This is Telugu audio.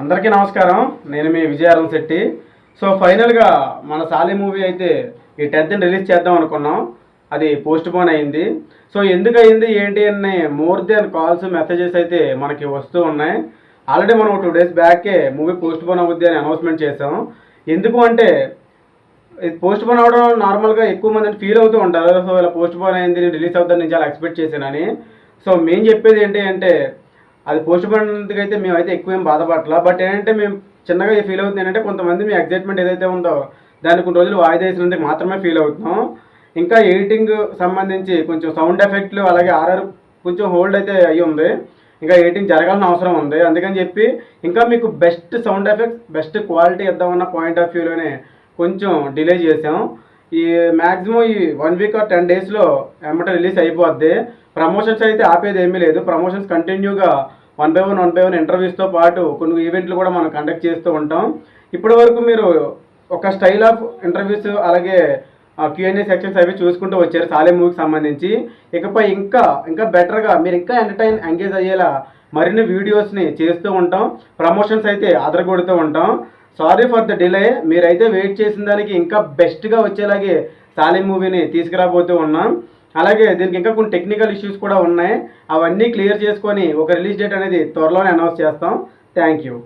అందరికీ నమస్కారం. నేను మీ విజయారం శెట్టి. సో ఫైనల్గా మన సాలి మూవీ అయితే ఈ టెన్త్ రిలీజ్ చేద్దాం అనుకున్నాం. అది పోస్ట్ పోన్ అయింది. సో ఎందుకు అయింది ఏంటి అని మోర్ దెన్ కాల్స్ మెసేజెస్ అయితే మనకి వస్తూ ఉన్నాయి. ఆల్రెడీ మనం టూ డేస్ బ్యాకే మూవీ పోస్ట్ పోన్ అవుద్ది అని అనౌన్స్మెంట్ చేసాం ఎందుకు అంటే ఇది పోస్ట్ పోన్ అవడం నార్మల్గా ఎక్కువ మంది ఫీల్ అవుతూ ఉంటారు. సో ఇలా పోస్ట్ పోన్ అయింది రిలీజ్ అవుతుందని నేను చాలా ఎక్స్పెక్ట్ చేశానని. సో మేము చెప్పేది ఏంటి అంటే అది పోస్ట్ పడినందుకు అయితే మేమైతే ఎక్కువ ఏం బాధపడలా బట్ ఏంటంటే మేము చిన్నగా ఫీల్ అవుతుంది ఏంటంటే కొంతమంది మీ ఎగ్జైట్మెంట్ ఏదైతే ఉందో దాన్ని కొన్ని రోజులు వాయిదా వేసినందుకు మాత్రమే ఫీల్ అవుతున్నాం. ఇంకా ఎడిటింగ్ సంబంధించి కొంచెం సౌండ్ ఎఫెక్ట్లు అలాగే ఆర్ఆర్ కొంచెం హోల్డ్ అయితే అయ్యి ఉంది. ఇంకా ఎడిటింగ్ జరగాల్సిన అవసరం ఉంది. అందుకని చెప్పి ఇంకా మీకు best sound effects best quality ఇద్దామన్న point of వ్యూలోనే కొంచెం డిలే చేసాం ఈ మ్యాక్సిమం ఈ వన్ వీక్ ఆర్ టెన్ డేస్లో ఎమ్మట రిలీజ్ అయిపోద్ది. ప్రమోషన్స్ అయితే ఆపేది ఏమీ లేదు. ప్రమోషన్స్ కంటిన్యూగా one by one one by one ఇంటర్వ్యూస్తో పాటు కొన్ని ఈవెంట్లు కూడా మనం కండక్ట్ చేస్తూ ఉంటాం. ఇప్పటి వరకు మీరు ఒక స్టైల్ ఆఫ్ ఇంటర్వ్యూస్ అలాగే క్యూఎన్ఏ సెక్షన్స్ అవి చూసుకుంటూ వచ్చారు సాలే మూవీకి సంబంధించి. ఇకపై ఇంకా ఇంకా బెటర్గా మీరు ఇంకా ఎంటర్టైన్ ఎంగేజ్ అయ్యేలా మరిన్ని వీడియోస్ని చేస్తూ ఉంటాం. ప్రమోషన్స్ అయితే అదరగొడుతూ ఉంటాం. సారీ ఫర్ ద డిలే మీరైతే వెయిట్ చేసిన దానికి ఇంకా బెస్ట్గా వచ్చేలాగే సాలే మూవీని తీసుకురాబోతూ ఉన్నాం. అలాగే దీనికి ఇంకా కొన్ని టెక్నికల్ ఇష్యూస్ కూడా ఉన్నాయి. అవన్నీ క్లియర్ చేసుకొని ఒక రిలీజ్ డేట్ అనేది త్వరలోనే అనౌన్స్ చేస్తాం. Thank you